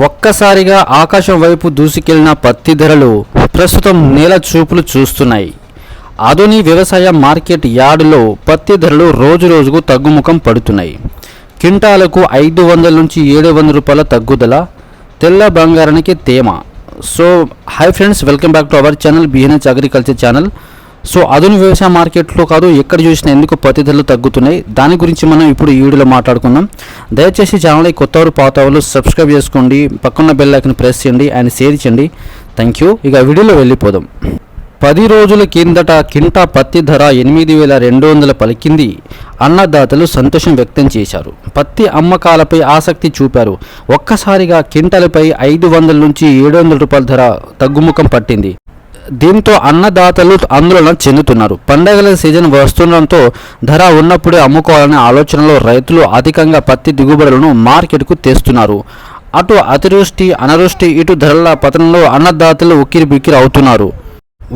ఒక్కసారిగా ఆకాశం వైపు దూసుకెళ్ళిన పత్తి ధరలు ప్రస్తుతం నేల చూపులు చూస్తున్నాయి. ఆధుని వ్యవసాయ మార్కెట్ యార్డులో పత్తి ధరలు రోజు రోజుకు తగ్గుముఖం పడుతున్నాయి. క్వింటాలకు ఐదు వందల నుంచి ఏడు వందల రూపాయల తగ్గుదల తెల్ల బంగారానికి తేమ. So hi friends welcome back to our channel BNH agriculture channel so అదును వ్యవసాయ మార్కెట్లో కాదు ఎక్కడ చూసినా ఎందుకు పత్తి ధరలు తగ్గుతున్నాయి? దాని గురించి మనం ఇప్పుడు ఈ వీడియోలో మాట్లాడుకుందాం. దయచేసి ఛానల్ కొత్త వారు పాత వాళ్ళు సబ్స్క్రైబ్ చేసుకోండి. పక్కన బెల్ ఐకన్ ప్రెస్ చేయండి అండ్ షేర్ చేయండి. థ్యాంక్ యూ ఇక వీడియోలో వెళ్ళిపోదాం. పది రోజుల కిందట కింటా పత్తి ధర ఎనిమిది వేల రెండు వందల పలికింది. అన్నదాతలు సంతోషం వ్యక్తం చేశారు. పత్తి అమ్మకాలపై ఆసక్తి చూపారు. ఒక్కసారిగా కింటలపై ఐదు వందల నుంచి ఏడు వందల రూపాయల ధర తగ్గుముఖం పట్టింది. దీంతో అన్నదాతలు ఆందోళన చెందుతున్నారు. పండగల సీజన్ వస్తుండడంతో ధర ఉన్నప్పుడే అమ్ముకోవాలనే ఆలోచనలో రైతులు అధికంగా పత్తి దిగుబడులను మార్కెట్కు తెస్తున్నారు. అటు అతివృష్టి అనావృష్టి ఇటు ధరల పతనంలో అన్నదాతలు ఉక్కిరి బిక్కిరి అవుతున్నారు.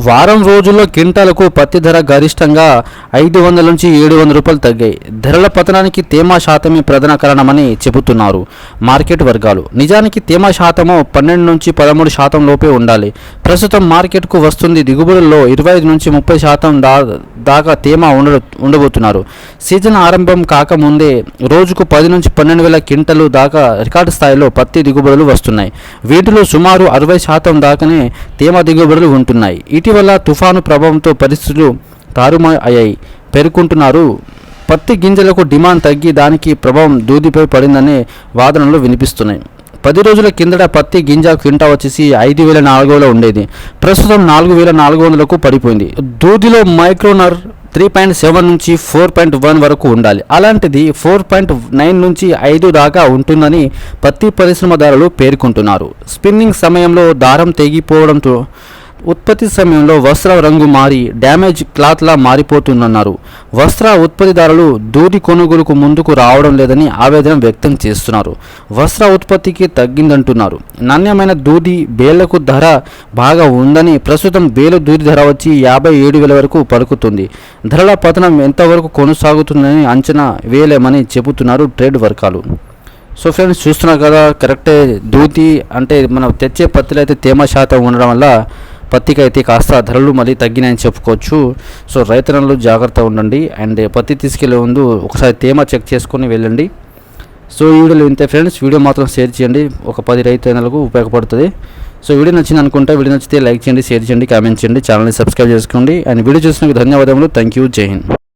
వారం రోజుల్లో క్వింటాలకు పత్తి ధర గరిష్టంగా ఐదు వందల నుంచి ఏడు వందల రూపాయలు తగ్గాయి. ధరల పతనానికి తేమ శాతమే ప్రధాన కారణమని చెబుతున్నారు మార్కెట్ వర్గాలు. నిజానికి తేమ శాతము పన్నెండు నుంచి పదమూడు శాతం లోపే ఉండాలి. ప్రస్తుతం మార్కెట్కు వస్తుంది దిగుబడుల్లో ఇరవై ఐదు నుంచి ముప్పై శాతం దా దాకా తేమ ఉండ ఉండబోతున్నారు. సీజన్ ఆరంభం కాకముందే రోజుకు పది నుంచి పన్నెండు వేల క్వింటలు దాకా రికార్డు స్థాయిలో పత్తి దిగుబడులు వస్తున్నాయి. వీటిలో సుమారు అరవై శాతం దాకానే తేమ దిగుబడులు ఉంటున్నాయి. ఇటీవల తుఫాను ప్రభావంతో పరిస్థితులు తారుమా అయ్యాయి పేర్కొంటున్నారు పత్తి గింజలకు డిమాండ్ తగ్గి దానికి ప్రభావం దూదిపై పడిందనే వాదనలు వినిపిస్తున్నాయి. పది రోజుల కిందట పత్తి గింజ క్వింటా వచ్చేసి ఐదు వేల నాలుగు వేల ఉండేది. ప్రస్తుతం నాలుగు వేల నాలుగు వందలకు పడిపోయింది. దూదిలో మైక్రోనర్ త్రీ పాయింట్ సెవెన్ నుంచి ఫోర్ పాయింట్ వన్ వరకు ఉండాలి. అలాంటిది ఫోర్ పాయింట్ నైన్ నుంచి ఐదు దాకా ఉంటుందని పత్తి పరిశ్రమదారులు పేర్కొంటున్నారు. స్పిన్నింగ్ సమయంలో దారం తెగిపోవడంతో ఉత్పత్తి సమయంలో వస్త్ర రంగు మారి డ్యామేజ్ క్లాత్లా మారిపోతుందన్నారు. వస్త్ర ఉత్పత్తిదారులు దూది కొనుగోలుకు ముందుకు రావడం లేదని ఆవేదన వ్యక్తం చేస్తున్నారు. వస్త్ర ఉత్పత్తికి తగ్గిందంటున్నారు. నాణ్యమైన దూది బేళ్ళకు ధర బాగా ఉందని ప్రస్తుతం బేలు దూది ధర వచ్చి యాభై ఏడు వేల వరకు పలుకుతుంది. ధరల పతనం ఎంతవరకు కొనసాగుతుందని అంచనా వేయలేమని చెబుతున్నారు ట్రేడ్ వర్గాలు. సో ఫ్రెండ్స్ చూస్తున్నారు కదా కరెక్టే దూతి అంటే మనం తెచ్చే పత్తిలో అయితే తేమ శాతం ఉండడం వల్ల పత్తికి అయితే కాస్త ధరలు మళ్ళీ తగ్గినాయని చెప్పుకోవచ్చు. సో రైతన్నలు జాగ్రత్త ఉండండి. అండ్ పత్తి తీసుకెళ్ళే ముందు ఒకసారి తేమ చెక్ చేసుకొని వెళ్ళండి. సో ఈ వీడియోలో ఇంతే ఫ్రెండ్స్. వీడియో మాత్రం షేర్ చేయండి. ఒక పది రైతన్నలకు ఉపయోగపడుతుంది. సో వీడియో నచ్చింది అనుకుంటే వీడియో నచ్చితే లైక్ చేయండి షేర్ చేయండి కామెంట్ చేయండి ఛానల్ని సబ్స్క్రైబ్ చేసుకోండి. అండ్ వీడియో చూసినందుకు ధన్యవాదములు. థ్యాంక్ యూ జై హింద్.